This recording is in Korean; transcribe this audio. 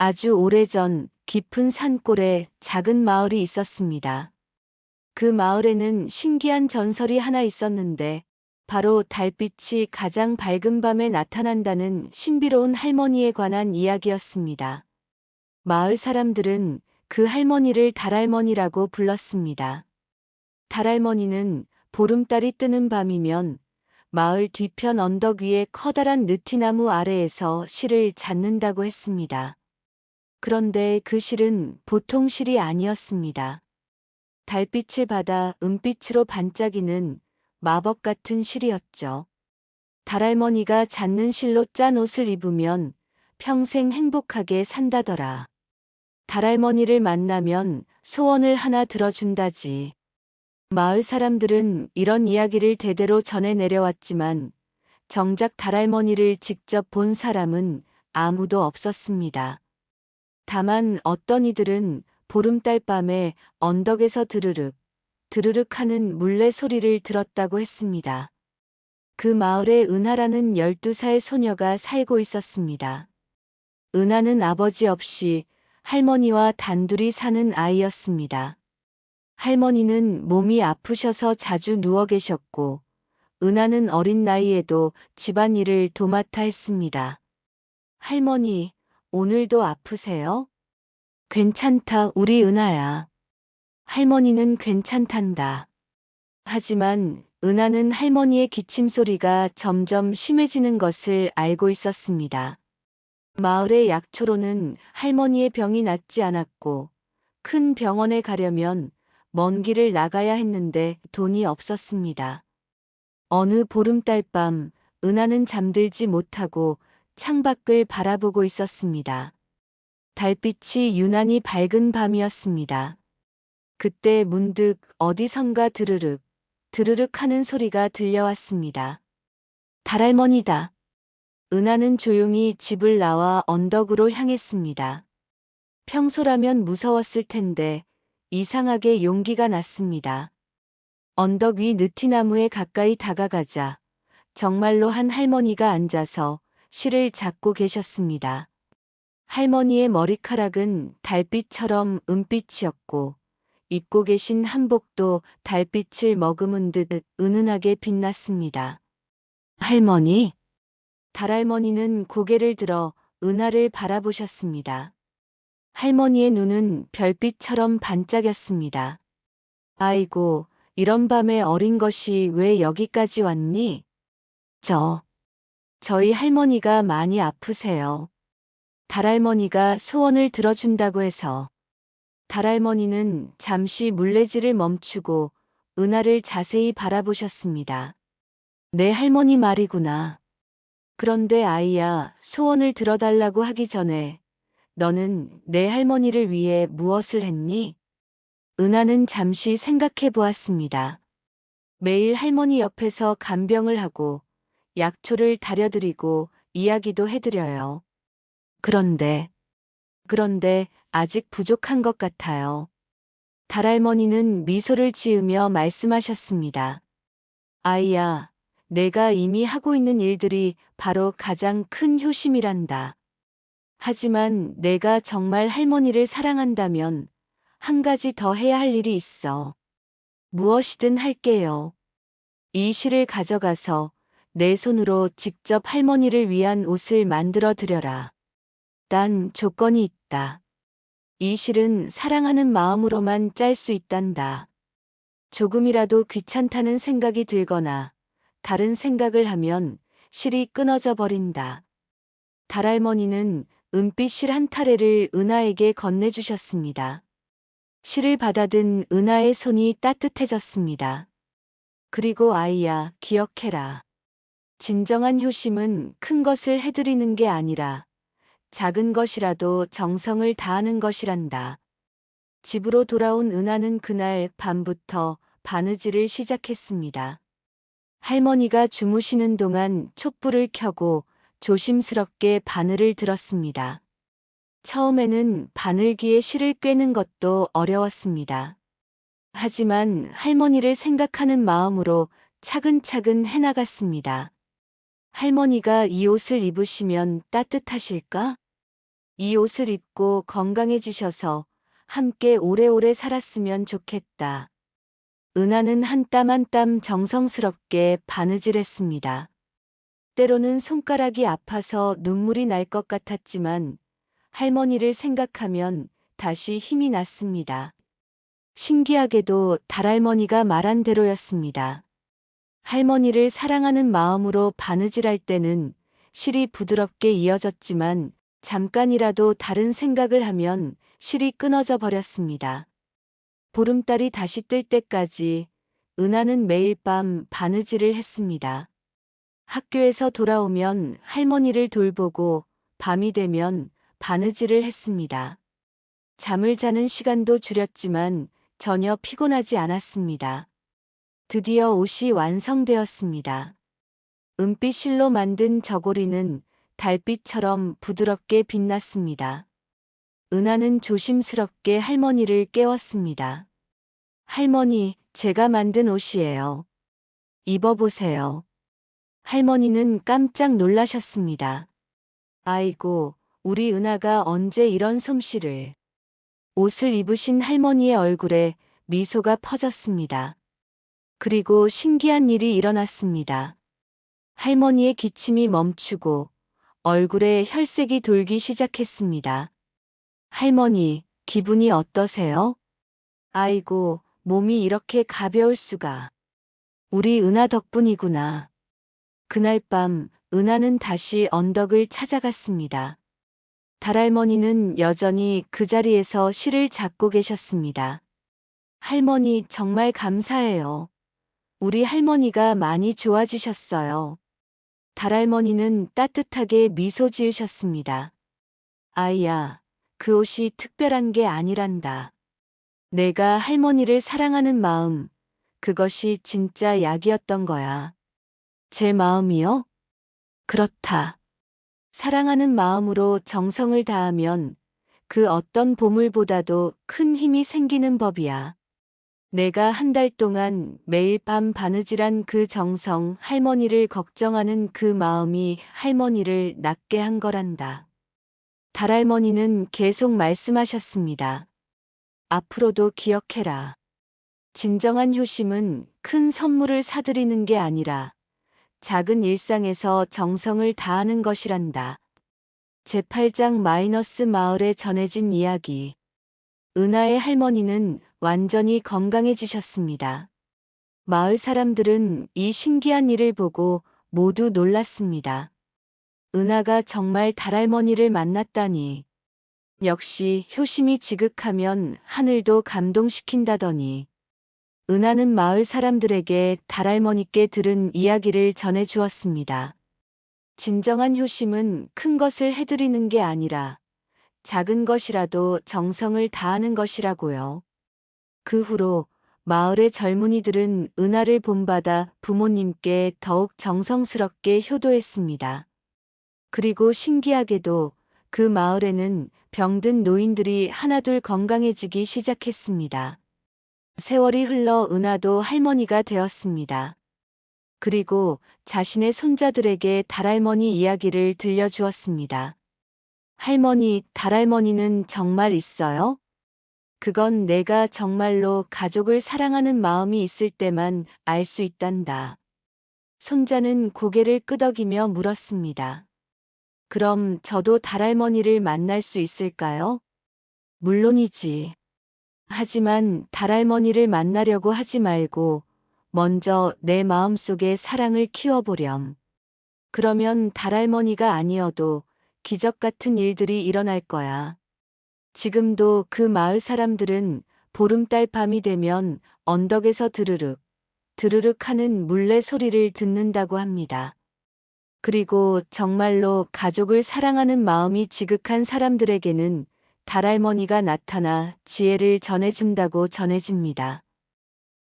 아주 오래전 깊은 산골에 작은 마을이 있었습니다. 그 마을에는 신기한 전설이 하나 있었는데 바로 달빛이 가장 밝은 밤에 나타난다는 신비로운 할머니에 관한 이야기였습니다. 마을 사람들은 그 할머니를 달할머니라고 불렀습니다. 달할머니는 보름달이 뜨는 밤이면 마을 뒤편 언덕 위의 커다란 느티나무 아래에서 실을 잡는다고 했습니다. 그런데 그 실은 보통 실이 아니었습니다. 달빛을 받아 은빛으로 반짝이는 마법 같은 실이었죠. 달할머니가 잡는 실로 짠 옷을 입으면 평생 행복하게 산다더라. 달할머니를 만나면 소원을 하나 들어준다지. 마을 사람들은 이런 이야기를 대대로 전해 내려왔지만 정작 달할머니를 직접 본 사람은 아무도 없었습니다. 다만 어떤 이들은 보름달 밤에 언덕에서 드르륵, 드르륵 하는 물레 소리를 들었다고 했습니다. 그 마을에 은하라는 12살 소녀가 살고 있었습니다. 은하는 아버지 없이 할머니와 단둘이 사는 아이였습니다. 할머니는 몸이 아프셔서 자주 누워 계셨고, 은하는 어린 나이에도 집안일을 도맡아 했습니다. 할머니, 오늘도 아프세요? 괜찮다, 우리 은하야. 할머니는 괜찮단다. 하지만 은하는 할머니의 기침 소리가 점점 심해지는 것을 알고 있었습니다. 마을의 약초로는 할머니의 병이 낫지 않았고, 큰 병원에 가려면 먼 길을 나가야 했는데 돈이 없었습니다. 어느 보름달 밤, 은하는 잠들지 못하고 창밖을 바라보고 있었습니다. 달빛이 유난히 밝은 밤이었습니다. 그때 문득 어디선가 드르륵, 드르륵 하는 소리가 들려왔습니다. 달할머니다. 은하는 조용히 집을 나와 언덕으로 향했습니다. 평소라면 무서웠을 텐데 이상하게 용기가 났습니다. 언덕 위 느티나무에 가까이 다가가자 정말로 한 할머니가 앉아서 실을 잡고 계셨습니다. 할머니의 머리카락은 달빛처럼 은빛이었고 입고 계신 한복도 달빛을 머금은 듯 은은하게 빛났습니다. 할머니? 달할머니는 고개를 들어 은하를 바라보셨습니다. 할머니의 눈은 별빛처럼 반짝였습니다. 아이고, 이런 밤에 어린 것이 왜 여기까지 왔니? 저, 저희 할머니가 많이 아프세요. 달할머니가 소원을 들어준다고 해서. 달할머니는 잠시 물레질을 멈추고 은하를 자세히 바라보셨습니다. 내 할머니 말이구나. 그런데 아이야, 소원을 들어달라고 하기 전에 너는 내 할머니를 위해 무엇을 했니? 은하는 잠시 생각해 보았습니다. 매일 할머니 옆에서 간병을 하고 약초를 다려드리고 이야기도 해드려요. 그런데, 그런데 아직 부족한 것 같아요. 달할머니는 미소를 지으며 말씀하셨습니다. 아이야, 내가 이미 하고 있는 일들이 바로 가장 큰 효심이란다. 하지만 내가 정말 할머니를 사랑한다면 한 가지 더 해야 할 일이 있어. 무엇이든 할게요. 이 실을 가져가서 내 손으로 직접 할머니를 위한 옷을 만들어 드려라. 단 조건이 있다. 이 실은 사랑하는 마음으로만 짤 수 있단다. 조금이라도 귀찮다는 생각이 들거나 다른 생각을 하면 실이 끊어져 버린다. 달할머니는 은빛 실 한 타래를 은하에게 건네주셨습니다. 실을 받아든 은하의 손이 따뜻해졌습니다. 그리고 아이야, 기억해라. 진정한 효심은 큰 것을 해드리는 게 아니라 작은 것이라도 정성을 다하는 것이란다. 집으로 돌아온 은하는 그날 밤부터 바느질을 시작했습니다. 할머니가 주무시는 동안 촛불을 켜고 조심스럽게 바늘을 들었습니다. 처음에는 바늘기에 실을 꿰는 것도 어려웠습니다. 하지만 할머니를 생각하는 마음으로 차근차근 해나갔습니다. 할머니가 이 옷을 입으시면 따뜻하실까? 이 옷을 입고 건강해지셔서 함께 오래오래 살았으면 좋겠다. 은하는 한 땀 한 땀 정성스럽게 바느질했습니다. 때로는 손가락이 아파서 눈물이 날 것 같았지만 할머니를 생각하면 다시 힘이 났습니다. 신기하게도 달할머니가 말한 대로였습니다. 할머니를 사랑하는 마음으로 바느질할 때는 실이 부드럽게 이어졌지만 잠깐이라도 다른 생각을 하면 실이 끊어져 버렸습니다. 보름달이 다시 뜰 때까지 은하는 매일 밤 바느질을 했습니다. 학교에서 돌아오면 할머니를 돌보고 밤이 되면 바느질을 했습니다. 잠을 자는 시간도 줄였지만 전혀 피곤하지 않았습니다. 드디어 옷이 완성되었습니다. 은빛 실로 만든 저고리는 달빛처럼 부드럽게 빛났습니다. 은하는 조심스럽게 할머니를 깨웠습니다. 할머니, 제가 만든 옷이에요. 입어보세요. 할머니는 깜짝 놀라셨습니다. 아이고, 우리 은하가 언제 이런 솜씨를. 옷을 입으신 할머니의 얼굴에 미소가 퍼졌습니다. 그리고 신기한 일이 일어났습니다. 할머니의 기침이 멈추고 얼굴에 혈색이 돌기 시작했습니다. 할머니, 기분이 어떠세요? 아이고, 몸이 이렇게 가벼울 수가. 우리 은하 덕분이구나. 그날 밤 은하는 다시 언덕을 찾아갔습니다. 달할머니는 여전히 그 자리에서 실을 잡고 계셨습니다. 할머니 정말 감사해요. 우리 할머니가 많이 좋아지셨어요. 달할머니는 따뜻하게 미소 지으셨습니다. 아이야, 그 옷이 특별한 게 아니란다. 내가 할머니를 사랑하는 마음, 그것이 진짜 약이었던 거야. 제 마음이요? 그렇다. 사랑하는 마음으로 정성을 다하면 그 어떤 보물보다도 큰 힘이 생기는 법이야. 내가 한 달 동안 매일 밤 바느질한 그 정성, 할머니를 걱정하는 그 마음이 할머니를 낫게 한 거란다. 달할머니는 계속 말씀하셨습니다. 앞으로도 기억해라. 진정한 효심은 큰 선물을 사들이는 게 아니라 작은 일상에서 정성을 다하는 것이란다. 제8장 마이너스 마을에 전해진 이야기. 은하의 할머니는 완전히 건강해지셨습니다. 마을 사람들은 이 신기한 일을 보고 모두 놀랐습니다. 은하가 정말 달할머니를 만났다니. 역시 효심이 지극하면 하늘도 감동시킨다더니. 은하는 마을 사람들에게 달할머니께 들은 이야기를 전해 주었습니다. 진정한 효심은 큰 것을 해드리는 게 아니라 작은 것이라도 정성을 다하는 것이라고요. 그 후로 마을의 젊은이들은 은하를 본받아 부모님께 더욱 정성스럽게 효도했습니다. 그리고 신기하게도 그 마을에는 병든 노인들이 하나둘 건강해지기 시작했습니다. 세월이 흘러 은하도 할머니가 되었습니다. 그리고 자신의 손자들에게 달할머니 이야기를 들려주었습니다. 할머니, 달할머니는 정말 있어요? 그건 내가 정말로 가족을 사랑하는 마음이 있을 때만 알 수 있단다. 손자는 고개를 끄덕이며 물었습니다. 그럼 저도 달할머니를 만날 수 있을까요? 물론이지. 하지만 달할머니를 만나려고 하지 말고 먼저 내 마음속에 사랑을 키워보렴. 그러면 달할머니가 아니어도 기적 같은 일들이 일어날 거야. 지금도 그 마을 사람들은 보름달 밤이 되면 언덕에서 드르륵, 드르륵 하는 물레 소리를 듣는다고 합니다. 그리고 정말로 가족을 사랑하는 마음이 지극한 사람들에게는 달할머니가 나타나 지혜를 전해준다고 전해집니다.